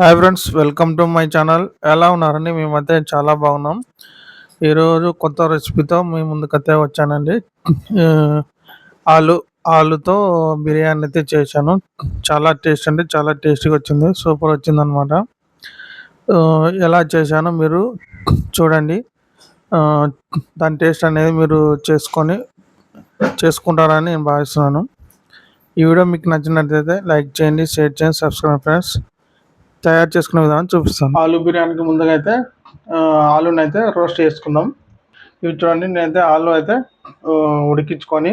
Hi friends welcome to my channel ఎలా ఉన్నారండి? మేమైతే చాలా బాగున్నాం. ఈరోజు కొత్త రెసిపీతో మీ ముందుకైతే వచ్చానండి. ఆలు ఆలుతో బిర్యానీ అయితే చేశాను. చాలా టేస్ట్ అంటే చాలా టేస్టీగా వచ్చింది సూపర్ వచ్చింది అనమాట ఎలా చేశానో మీరు చూడండి. దాని టేస్ట్ అనేది మీరు చేసుకొని చేసుకుంటారని నేను భావిస్తున్నాను. ఈ వీడియో మీకు నచ్చినట్లయితే లైక్ చేయండి షేర్ చేయండి సబ్స్క్రైబ్ ఫ్రెండ్స్ తయారు చేసుకునే విధానం చూపిస్తాను. ఆలు బిర్యానీకి ముందుగా అయితే ఆలుని అయితే రోస్ట్ చేసుకుందాం. ఇవి చూడండి నేనైతే ఆలు అయితే ఉడికించుకొని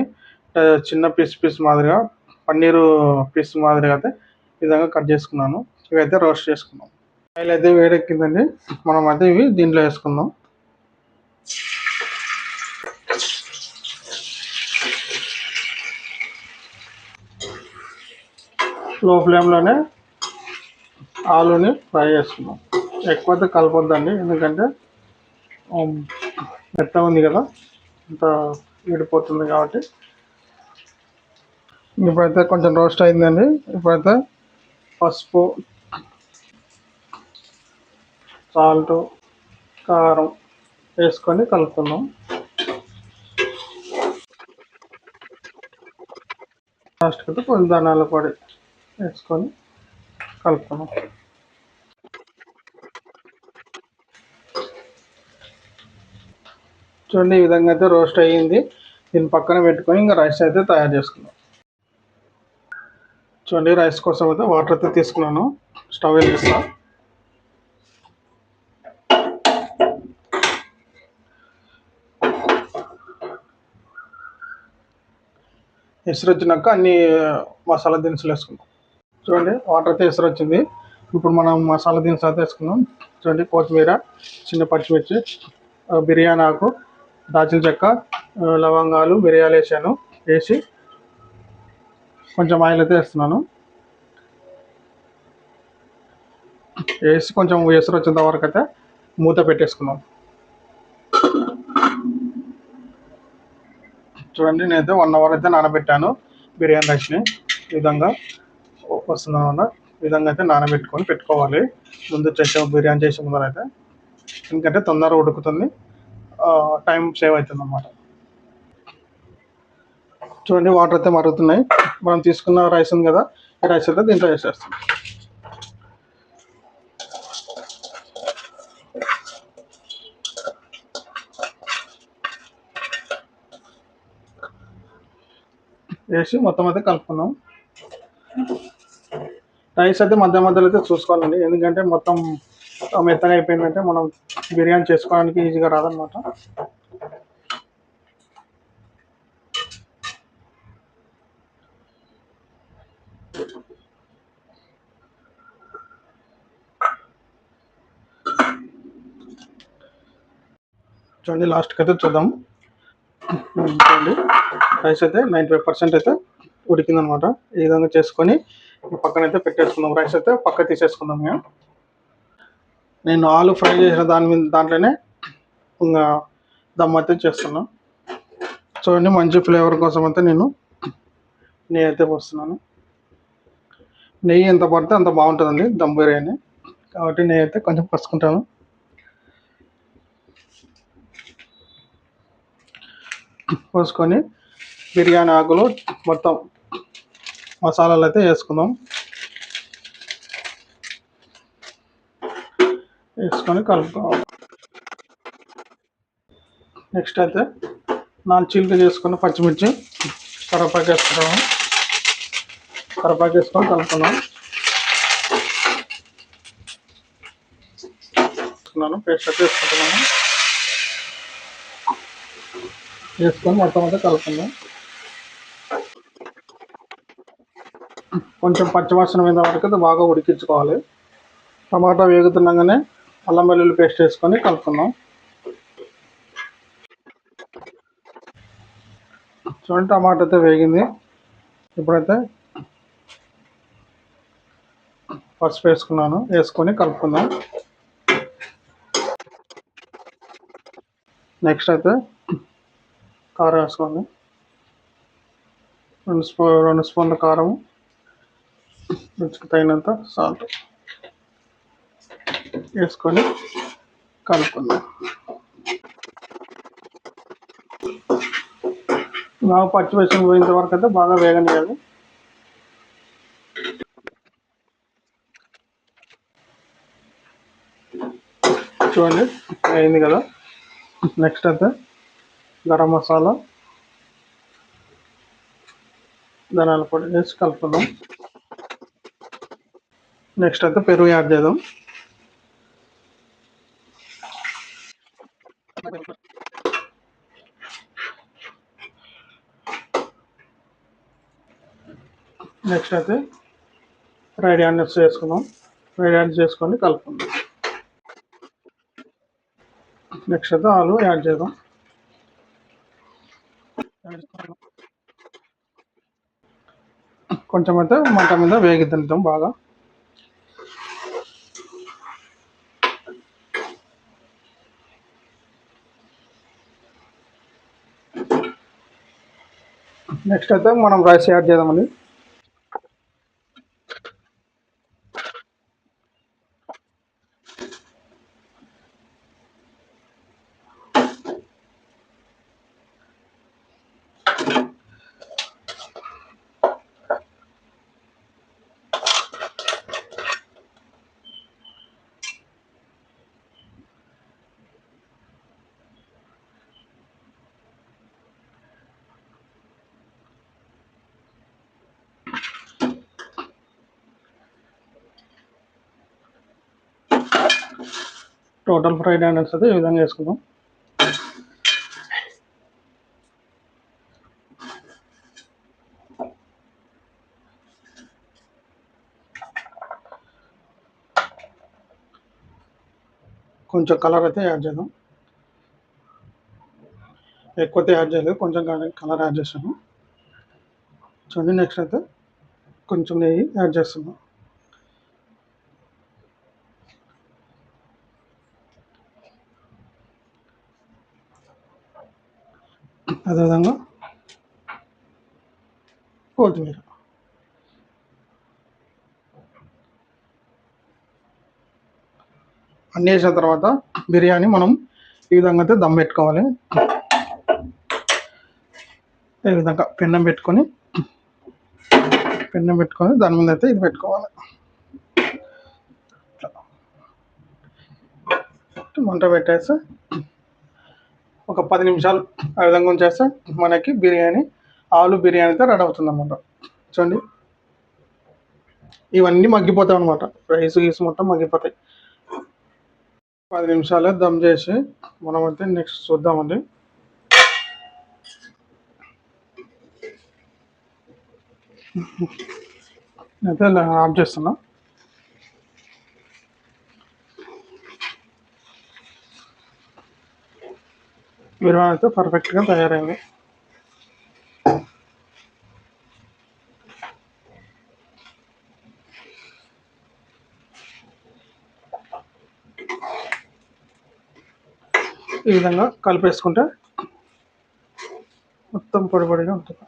చిన్న పీస్ పీస్ మాదిరిగా పన్నీరు పీస్ మాదిరిగా అయితే విధంగా కట్ చేసుకున్నాను. ఇవైతే రోస్ట్ చేసుకున్నాం ఆయిల్ అయితే వేడెక్కిందండి. మనం అయితే ఇవి దీంట్లో వేసుకుందాం. లో ఫ్లేమ్లోనే ఆలుని ఫ్రై చేసుకున్నాం ఎక్కువైతే కలపొద్దండి ఎందుకంటే మెత్త ఉంది కదా అంత విడిపోతుంది కాబట్టి. ఇప్పుడైతే కొంచెం రోస్ట్ అయిందండి. ఇప్పుడైతే పసుపు సాల్ట్ కారం వేసుకొని కలుపుకుందాం. లాస్ట్కి అయితే కొంచెం ధనాల పొడి వేసుకొని కలుపుతాను. చూడండి ఈ విధంగా అయితే రోస్ట్ అయ్యింది. దీన్ని పక్కన పెట్టుకొని ఇంకా రైస్ అయితే తయారు చేసుకున్నాం చూడండి రైస్ కోసం అయితే వాటర్ అయితే తీసుకున్నాను. స్టవ్ వెలిగిస్తా. ఎసురు వచ్చినాక అన్ని మసాలా దినుసులు వేసుకున్నాం చూడండి వాటర్ అయితే ఎసురు వచ్చింది. ఇప్పుడు మనం మసాలా దినుసులు అయితే వేసుకున్నాం చూడండి కొత్తిమీర చిన్న పచ్చిమిర్చి బిర్యానీ ఆకు దాచిన చెక్క లవంగాలు మిరియాలు వేసాను. వేసి కొంచెం ఆయిల్ అయితే వేస్తున్నాను. వేసి కొంచెం ఎసురు వచ్చేంత వరకు అయితే మూత పెట్టేసుకున్నాం చూడండి నేనైతే వన్ అవర్ అయితే నానబెట్టాను బిర్యానీ రైస్ని. ఈ విధంగా వస్తుందన్నమాట అన్న విధంగా అయితే నానబెట్టుకొని పెట్టుకోవాలి. ముందు చేసే బిర్యానీ చేసే ముందర అయితే ఎందుకంటే తొందరగా ఉడుకుతుంది. టైం సేవ్ అవుతుంది అన్నమాట చూడండి వాటర్ అయితే మరుగుతున్నాయి మనం తీసుకున్న రైస్ ఉంది కదా ఈ రైస్ అయితే దీంట్లో వేసేస్తాం. వేసి మొత్తం అయితే కలుపుకున్నాం రైస్ అయితే మధ్య మధ్యలో అయితే చూసుకోవాలండి. ఎందుకంటే మొత్తం మెత్తగా అయిపోయిందంటే మనం బిర్యానీ చేసుకోవడానికి ఈజీగా రాదనమాట చూడండి లాస్ట్కి అయితే చూద్దాం. చూడండి రైస్ అయితే నైంటీ ఫైవ్ పర్సెంట్ అయితే ఉడికిందనమాట. ఈ విధంగా చేసుకొని పక్కన అయితే పెట్టేసుకుందాం. రైస్ అయితే పక్క తీసేసుకుందాం మేము నేను ఆలు ఫ్రై చేసిన దాని మీద దాంట్లోనే ఇంకా దమ్ అయితే చేస్తున్నా. చూడండి మంచి ఫ్లేవర్ కోసం అయితే నేను నెయ్యి అయితే పోస్తున్నాను. నెయ్యి ఎంత పడితే అంత బాగుంటుందండి దమ్ బిర్యానీ. కాబట్టి నెయ్యి అయితే కొంచెం పసుకుంటాను పోసుకొని బిర్యానీ ఆకులు మొత్తం మసాలాలు అయితే వేసుకుందాం. వేసుకొని కలుపుకోవాలి. నెక్స్ట్ అయితే నాలుగు చీలిక చేసుకున్న పచ్చిమిర్చి కరపాకు వేసుకుంటాము కరపాకు వేసుకొని కలుపుకున్నాం వేసుకున్నాను పేస్ట్ అయితే వేసుకుంటున్నాను. వేసుకొని మొత్తం అంతా కలుపుకుందాం. కొంచెం పచ్చివాసన మీద వరకు అయితే బాగా ఉడికించుకోవాలి. టమాటా వేగుతుండగానే అల్లం వెల్లుల్లి పేస్ట్ వేసుకొని కలుపుకుందాం. చూడండి టమాటా అయితే వేగింది. ఇప్పుడైతే పసుపు వేసుకున్నాను. వేసుకొని కలుపుకుందాం. నెక్స్ట్ అయితే కారం వేసుకోండి రెండు స్పూ రెండు స్పూన్ల కారం రుచికి తగినంత సాల్ట్ వేసుకొని కలుపుకుందాం. బాగా పచ్చి పోయేంత వరకు అయితే బాగా వేగనియాలి చూడండి అయింది కదా. నెక్స్ట్ అయితే గరం మసాలా ధనాల పొడి వేసి కలుపుకుందాం. నెక్స్ట్ అయితే పెరుగు యాడ్ చేద్దాం. నెక్స్ట్ అయితే రైడ్ ఆనియన్స్ చేసుకుందాం. రైడ్ ఆనియన్స్ చేసుకొని కలుపుకుందాం. నెక్స్ట్ అయితే ఆలు యాడ్ చేద్దాం. కొంచెం అయితే మంట మీద వేగిద్దాం బాగా. నెక్స్ట్ అయితే మనం రైస్ యాడ్ చేద్దామండి. టోటల్ ఫ్రైడ్ ఆనియన్స్ అయితే ఈ విధంగా వేసుకుందాం. కొంచెం కలర్ అయితే యాడ్ చేద్దాం. ఎక్కువ అయితే యాడ్ చేయలేదు కొంచెం కలర్ యాడ్ చేసాను చూడండి నెక్స్ట్ అయితే కొంచెం నెయ్యి యాడ్ చేస్తున్నాం. అదేవిధంగా కొత్తిమీర అన్నీ వేసిన తర్వాత బిర్యానీ మనం ఈ విధంగా అయితే దమ్ పెట్టుకోవాలి. ఈ విధంగా పెన్నం పెట్టుకొని పెన్నం పెట్టుకొని దాని మీద అయితే ఇది పెట్టుకోవాలి. మంట పెట్టేస్తే ఒక పది నిమిషాలు ఆ విధంగా ఉంచేస్తే మనకి బిర్యానీ ఆలు బిర్యానీ అయితే రెడీ అవుతుంది అనమాట చూడండి. ఇవన్నీ మగ్గిపోతాయి అనమాట రైస్ గీస్ మొత్తం మగ్గిపోతాయి. పది నిమిషాలే దమ్ చేసి మనం అయితే నెక్స్ట్ చూద్దామండి. అయితే ఆఫ్ చేస్తున్నా. బిర్యానీ అయితే పర్ఫెక్ట్గా తయారైంది. ఈ విధంగా కలిపేసుకుంటే మొత్తం పొడిపొడిగా ఉంటుంది.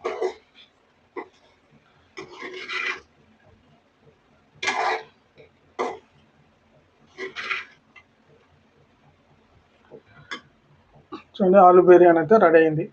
చూడండి ఆలు బిర్యానీ అయితే రెడీ అయింది.